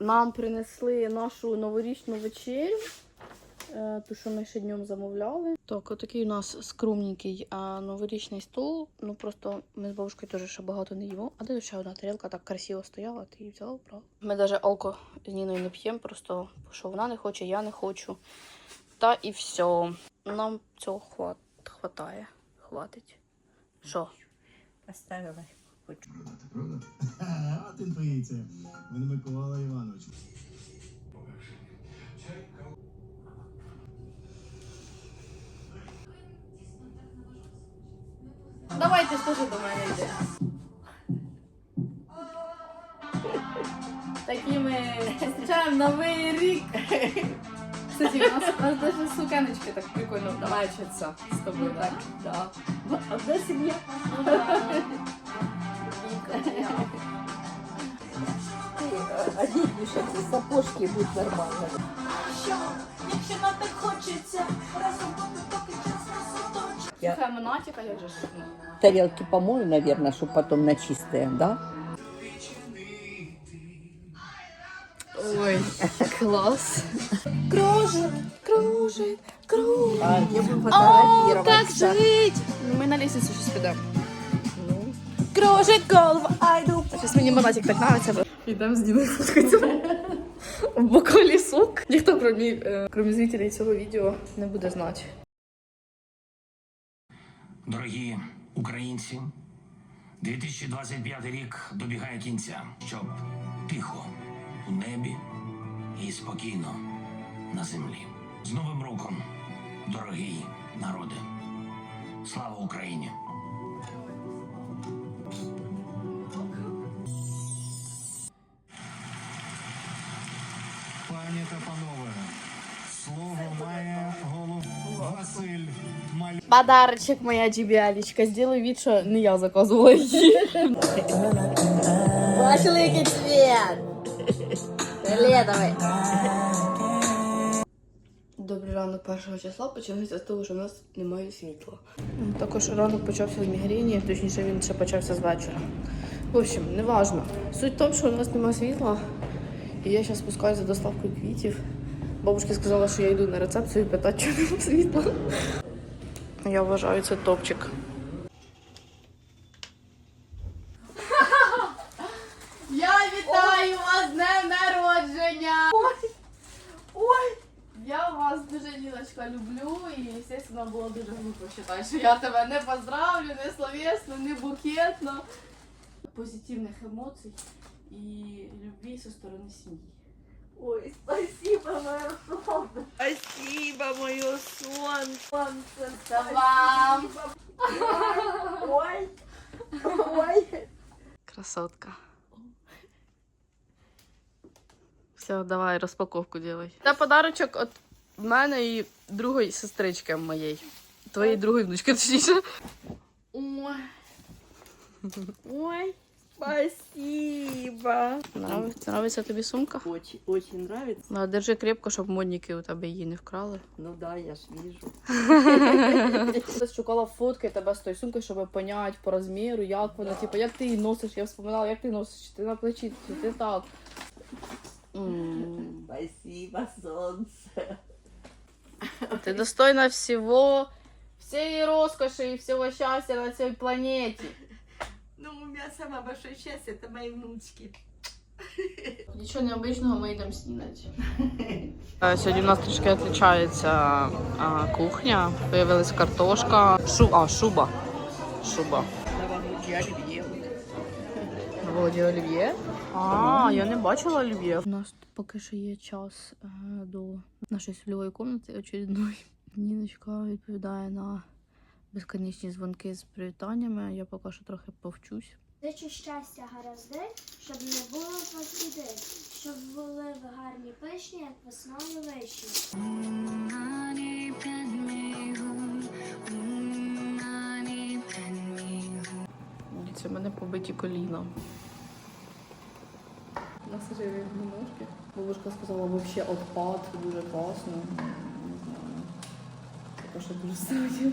Нам принесли нашу новорічну вечерю. е, Ту, що ми ще днем замовляли. Так, отакий у нас скромненький а, новорічний стол. Ну просто ми з бабушкою теж ще багато не їмо. А де ще одна тарілка так красиво стояла, ти її взяла, правда? Ми навіть алко з Ніною не п'ємо, просто що вона не хоче, я не хочу. Та і все. Нам цього хват... хватає. Хватить. Що? Поставила. Хочу. Продати, правда? От інтуїція. Мене Микола Іванович. Давайте теж до мене йде. Такі ми зустрічаємо новий рік. Кстати, у нас, у нас даже сукеночки так прикольно бачаться з тобою, так? Да. Одна сім'я. Одіть ще ці сапожки будь нормально. Що, якщо нам так хочеться, разом бути поки час нас оточить. Я- Слухай, монатика, як же ж. ну. Тарелки помою, наверное, чтобы потом на чистые, да? Ой, клас. Кружит, кружит, кружит. А где будем О, фотографировать? как жить! Ну, ми на лестницю щось підемо. Ну, Кружит голову, айду. Сейчас мені монатик так нравится. Ідемо з Діною фоткатися. В бокалі сок. Ніхто, кроме, е, зрителей цього відео, не буде знати. Дорогі українці, 2025 рік добігає кінця, щоб тихо у небі і спокійно на землі. З Новим роком, дорогі народи! Слава Україні! Маль. Подарочек моя Джібіалічка. Сделай вид, що не я заказувала її. Бачили, який цвет? Фиолетовий. Добрий ранок першого числа почалося з того, що в нас немає світла. Також ранок почався з мігрені, точніше він ще почався з вечора. В общем, неважно. Суть в тому, що у нас немає світла, і я зараз спускаюся за доставкою квітів. Бабушка сказала, що я йду на рецепцію і питати, чому немає світла. Я вважаю, це топчик. Я вітаю вас з днем народження! Ой! Ой! Я вас дуже, Лілочка, люблю і, звісно, було дуже глупо вважати, що я тебе не поздравлю, не словесно, не букетно. Позитивних емоцій і любві зі сторони сім'ї. Ой, спасибо, моя солнце. Спасибо, моє сон. Солнце, Це вам! Ой, ой. Красотка. Все, давай розпаковку делай. Це подарочок від мене і другої сестрички моєї. Твоєї другої внучки, точніше. Ой. Ой. Спасибо. Нравиться, нравиться тобі сумка? Очень, очень нравится. Да, держи крепко, щоб модники у тебе її не вкрали. Ну да, я ж вижу. Я шукала фотки тебе з тою сумкою, щоб поняти по розміру, як вона, типу, як ти її носиш. Я вспоминала, як ти носиш, чи ти на плечі, чи ти так. М. Спасибо, солнце. Ты достойна всего, всей роскоши и всего счастья на цій планеті. Ну, у меня самое большое счастье, это мои внучки. Нічого необычного ми йдемо снідати. Сьогодні у нас трішки відрізняється а, кухня. Появилась картошка. Шу... А, шуба. Шуба. На Володі олів'є. А, я не бачила олів'є. У нас поки що є час е, до нашої сольової кімнати очередної. Ніночка відповідає на безконечні дзвонки з привітаннями. Я поки що трохи повчусь. Зичу щастя гаразди, щоб не було в вас біди, щоб були ви гарні пишні, як весна вишні. Це в мене побиті коліна. Масажирує ножки. Бабушка сказала, вообще отпад, дуже класно. Не знаю. Така що дуже странні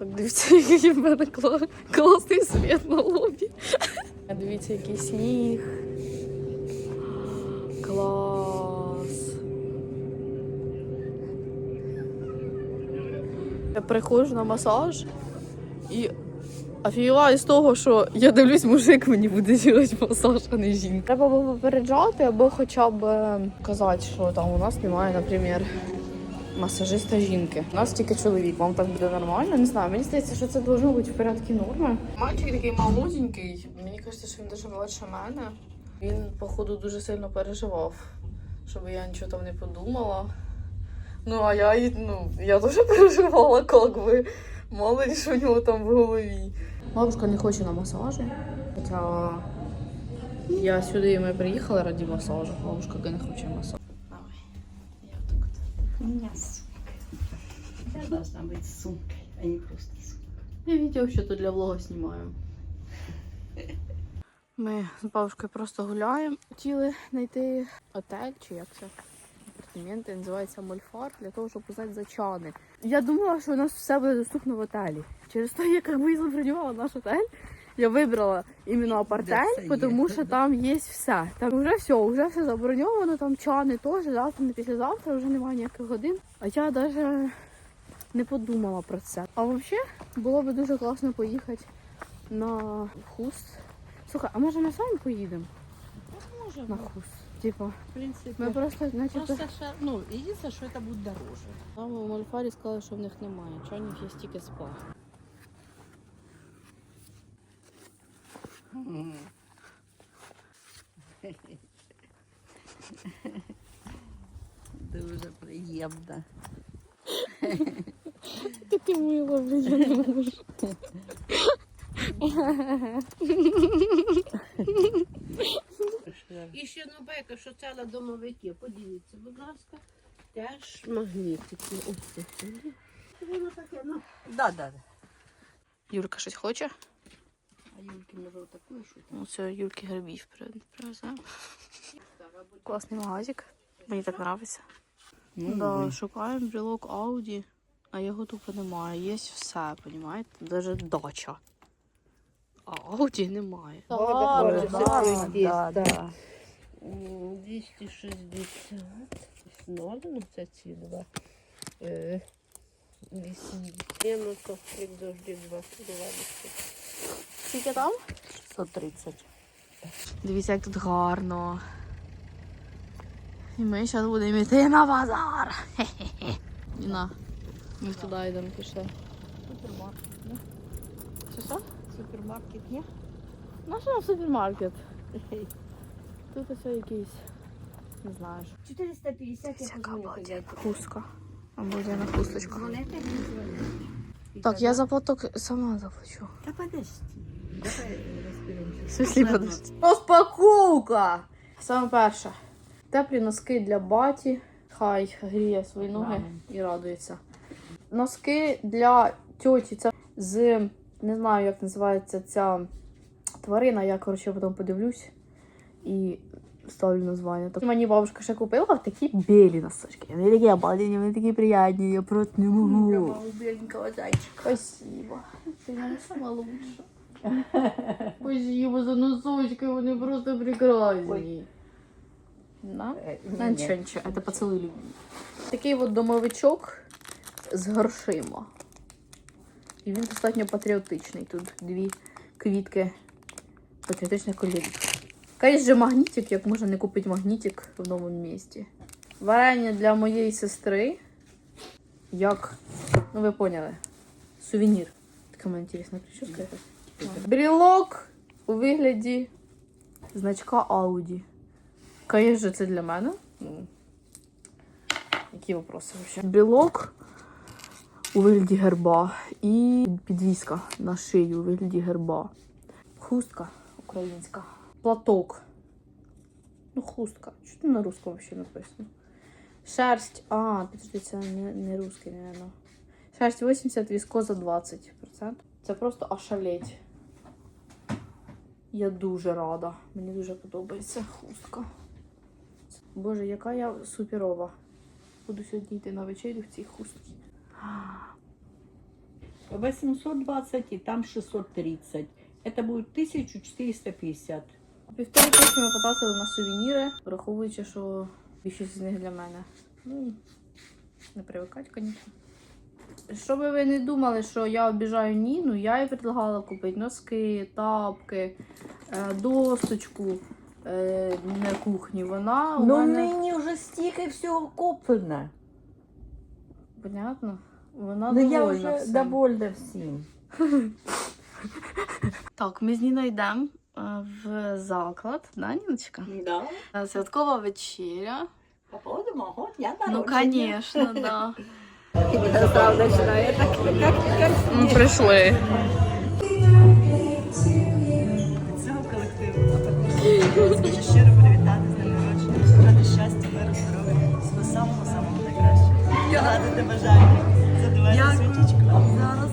Так дивіться, який в мене класний світ на лобі. Дивіться, який сніг. Клас. Я приходжу на масаж і офігіваю з того, що я дивлюсь, мужик мені буде робити масаж, а не жінка. Треба було попереджати або хоча б е, казати, що там у нас немає, наприклад, масажиста жінки. У нас тільки чоловік, вам так буде нормально. Не знаю, мені здається, що це должно бути в порядку норми. Мальчик такий молоденький, мені кажеться, що він дуже молодше мене. Він, походу, дуже сильно переживав, щоб я нічого там не подумала. Ну, а я ну, я теж переживала, як би. Мало ли, що у нього там в голові. Бабушка не хоче на масажі. Хоча я сюди ми приїхали раді масажу. Бабушка не хоче масажу. У меня сумка. Я должна быть сумкой, а не просто сумка. Я відео що то для влога знімаю. Ми з бабушкою просто гуляємо. Хотіли знайти отель чи як це? Апартаменти називається Мольфар для того, щоб узнати за чани. Я думала, що у нас все буде доступно в отелі. Через те, як я забронювала наш отель, я вибрала іменно апартель, це є? тому що там є все. Там вже все, вже все заброньовано, там чани теж, завтра, не післязавтра, вже немає ніяких годин. А я навіть не подумала про це. А взагалі було б дуже класно поїхати на хуст. Слухай, а може ми самі поїдемо на хуст? Типа, в принципі. ми просто, значить, Просто ще, ну, єдине, що це буде дороже. там у Мольфарі сказали, що в них немає. Чанів є тільки спа. Дуже приємно. Я не можу. І ще новека, що це домовики. Подивіться, будь ласка. Теж магнітики. Ось це. Воно таке, ну. Да, да. Юрка щось хоче? А Юльки може таку що Ну, це Юльки грибів привезе. Класний магазик. Мені так подобається. Ну, да, шукаємо брелок Ауді, а його тупо немає. Є все, розумієте? Навіть дача. А Ауді немає. да, да, да, да. 260. Ноль, ну це ці два. Е, 80. Підожди, два. Скільки там? 130. Дивіться, як тут гарно. І ми зараз будемо йти на базар. Хе-хе-хе. Ніна, ми туди йдемо пішли. Супермаркет, ну, Що що? супермаркет є? Наш нам супермаркет. Тут ось якийсь, не знаю. 450 я хустка. Обалденна хусточка. Дзвоните, не. Так, я за платок сама заплачу. Та подожди. Давай розберемося. В смысле, подожди. Розпаковка! Саме перше. Теплі носки для баті. Хай гріє свої ноги і радується. Носки для тьоті. Це з не знаю, як називається ця тварина. Я коротше потім подивлюсь і ставлю названня. Так, мені бабушка ще купила такі білі носочки. Вони такі обалдені, вони такі приятні, я просто не можу. Спасибо. Ты моя самая лучшая. Спасибо за носочки, вони просто прекрасні. Да? Е, А, ні, нічого, ні. нічого, це поцілуй любви. Такий от домовичок з грошима. І він достатньо патріотичний. Тут дві квітки патріотичних кольорів. Якийсь же магнітик, як можна не купити магнітик в новому місті. Варення для моєї сестри. Як, ну ви поняли, сувенір. Така мене інтересна прическа. Брілок у вигляді значка Audi. Же це для мене? Ну, Які вопроси взагалі? Брілок у вигляді герба і підвіска на шию у вигляді герба. Хустка українська. Платок. Ну, хустка. Що там на русском взагалі написано? Шерсть. А, підожди, це не, не русский, наверное. Шерсть 80, віскоза 20%. Це просто ошалеть. Я дуже рада. Мені дуже подобається хустка. Боже, яка я суперова. Буду сьогодні йти на вечерю в цій хустці. 820 и там 630. Это будет 1450. Півтори тисячі ми потратили на сувеніри, враховуючи, що більшість з них для мене. Ну, не привикати, звісно. Щоб ви не думали, що я обіжаю Ніну, я їй предлагала купити носки, тапки, е, досточку е, на кухні. Вона у Но мене... нині вже стільки всього куплено. Понятно? Вона Ну я вже всім. довольна всім. Так, ми з Ніною йдемо е, в заклад, да, Ніночка? Да. Святкова вечеря. По поводу мого дня Ну, конечно, да. Ми прийшли. цього колективу, також щиро привітати з днем народження, бажати щастя, миру, здоров'я, всього самого самого найкращого. Загадати бажання, задавати свічечку. Зараз.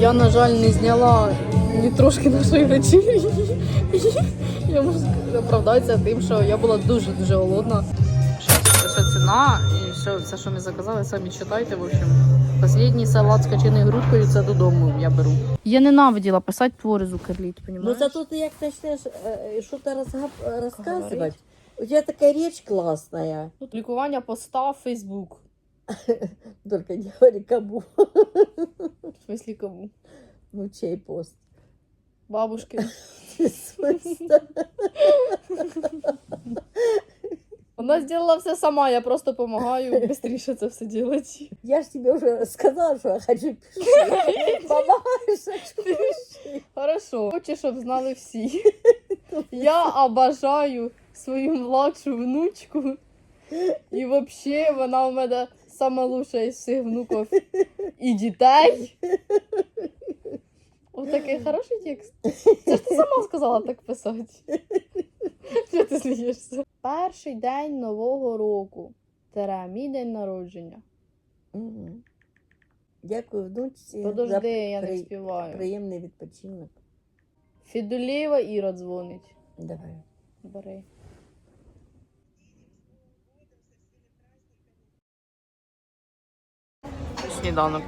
Я, на жаль, не зняла ні трошки нашої вечері. Я можу оправдатися тим, що я була дуже-дуже голодна. Що, що ціна і що, все, що ми заказали, самі читайте. В общем, останній салат з качаною грудкою це додому я беру. Я ненавиділа писати твори Зукерліт, Ну понімаєш? зато ты як начнешь э, что-то разга- рассказывать, у тебя такая речь классная. Тут лікування поста в Фейсбук. Только не говори кому. В смислі кому? Ну чей пост? Бабушки. В смысле? Вона зробила все сама, я просто допомагаю швидше це все робити. Я ж тебе уже сказала, что я хочу пиши. Помогаешь, а пиши. Хорошо, хочу, щоб знали всі. Я обожаю свою младшу внучку. І взагалі вона у мене сама лучша із всіх внуків і дітей. Ось такий хороший текст. Це ж ти сама сказала так писати. Чого ти смієшся? Перший день Нового року. Тере, мій день народження. Мгм. Дякую внучці Подожди, за я не при- співаю. приємний відпочинок. Фідулєва Іра дзвонить. Давай. Бери. Сніданок,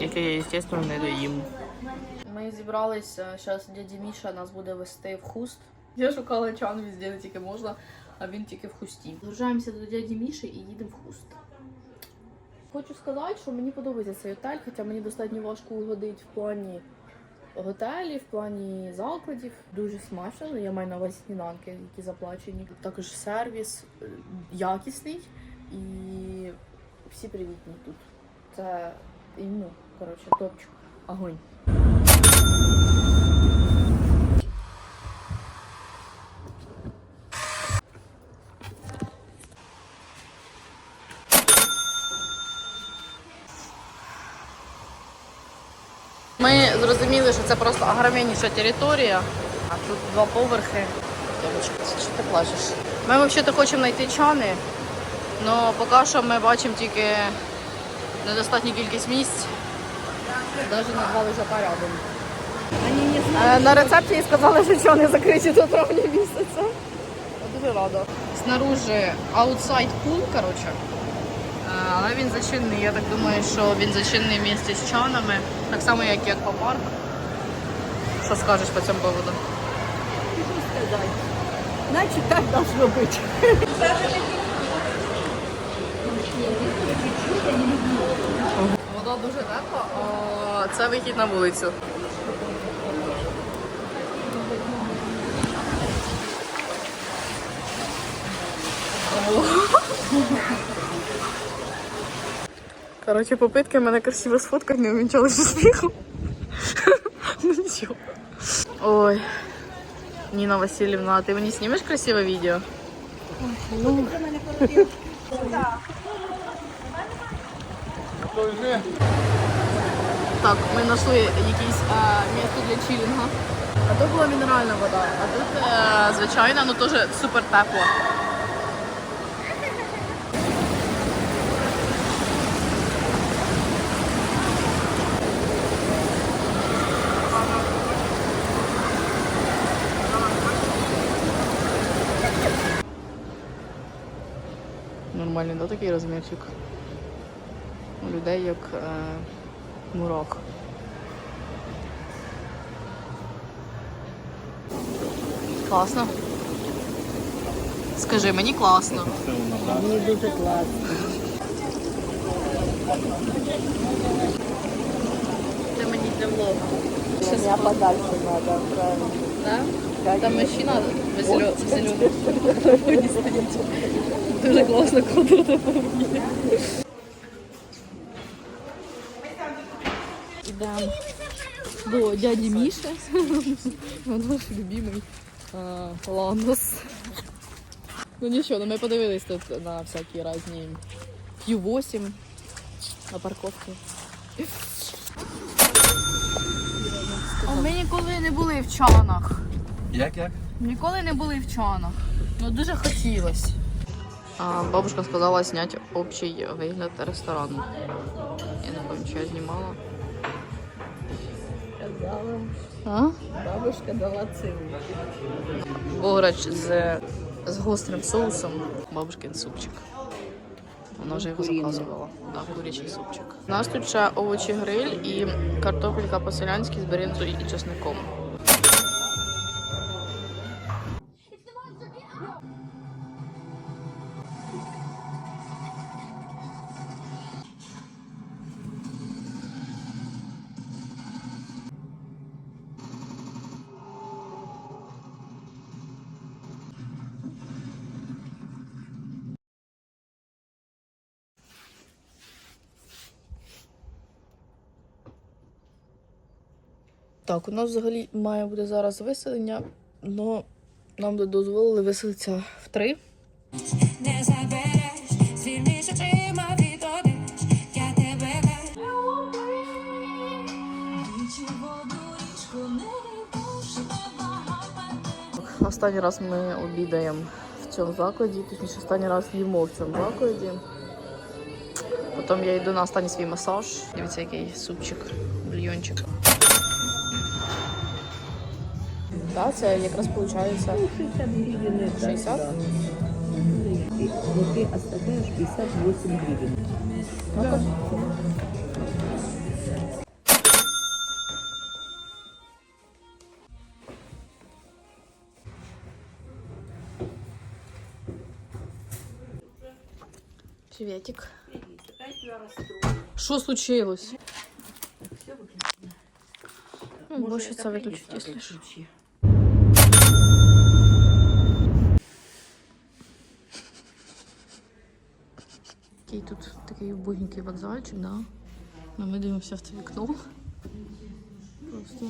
який я, звісно, не доїм. Ми зібралися, зараз дядя Міша нас буде вести в хуст. Я шукала чан везде, де тільки можна, а він тільки в хусті. Загружаємося до дяді Міші і їдемо в хуст. Хочу сказати, що мені подобається цей готель, хоча мені достатньо важко угодити в плані готелі, в плані закладів. Дуже смачно. Я маю на увазі сніданки, які заплачені. Також сервіс е, якісний і всі привітні тут. Це ну, коротше, топчик. Огонь. Ми зрозуміли, що це просто огромніша територія, а тут два поверхи. Що ти плачеш? Ми взагалі хочемо знайти чани, але поки що ми бачимо тільки недостатню кількість місць. Навіть на рядом. Е, На рецепції сказали, що чани закриті до травня місяця. Я дуже рада. Снаружи аутсайд пул, коротше. Але він зачинений. Я так думаю, що він зачинений в місті з чанами. Так само, як і аквапарк. Що скажеш по цьому поводу? Значит, так должно быть. Вода дуже тепла, а це вихід на вулицю. Коротше, попитки мене красиво сфоткати не увінчалися сміхом. Ну нічого. Ой. Ніна Васильівна, а ти мені знімеш красиве відео? Так, ми знайшли якесь е, місце для чилінгу. А то була мінеральна вода, а тут е, звичайна, але теж супер тепло. Нормальний, да, такий розмірчик? Людей як е, мурок. Класно. Скажи, мені класно. Мені дуже класно. Це мені для влогу. Меня подальше надо, правильно. Да? Там мужчина в зеленому. Дуже класно кадр Ідемо до дяді Міші. Наш любимий а, Ну нічого, ну ми подивились тут на всякі різні Q8 на парковці. А ми ніколи не були в чанах. Як як? Ніколи не були в чанах. Ну дуже хотілося. А, бабушка сказала зняти общий вигляд ресторану. Я не пам'ятаю, що я знімала. А? бабушка дала цим. Бограч з, з гострим соусом. Бабушкин супчик. Вона вже його заказувала. Да, курячий супчик. У нас тут ще овочі гриль і картопелька по-селянськи з беринзою і чесником. Так, у нас взагалі має бути зараз виселення, але нам дозволили виселитися в три. Не забереш, сильніше тримав від я тебе Останній раз ми обідаємо в цьому закладі, точніше останній раз їмо в цьому закладі. Потім я йду на останній свій масаж. Дивіться, який супчик, бульйончик. Да, це якраз виходить 60 гривень. 60? И вот ты оставляешь 58 гривен. Приветик. Что случилось? Все выключено. Выключить, если что. Такий убогенький вокзальчик, да? Но ми дивимося в це вікно. Просто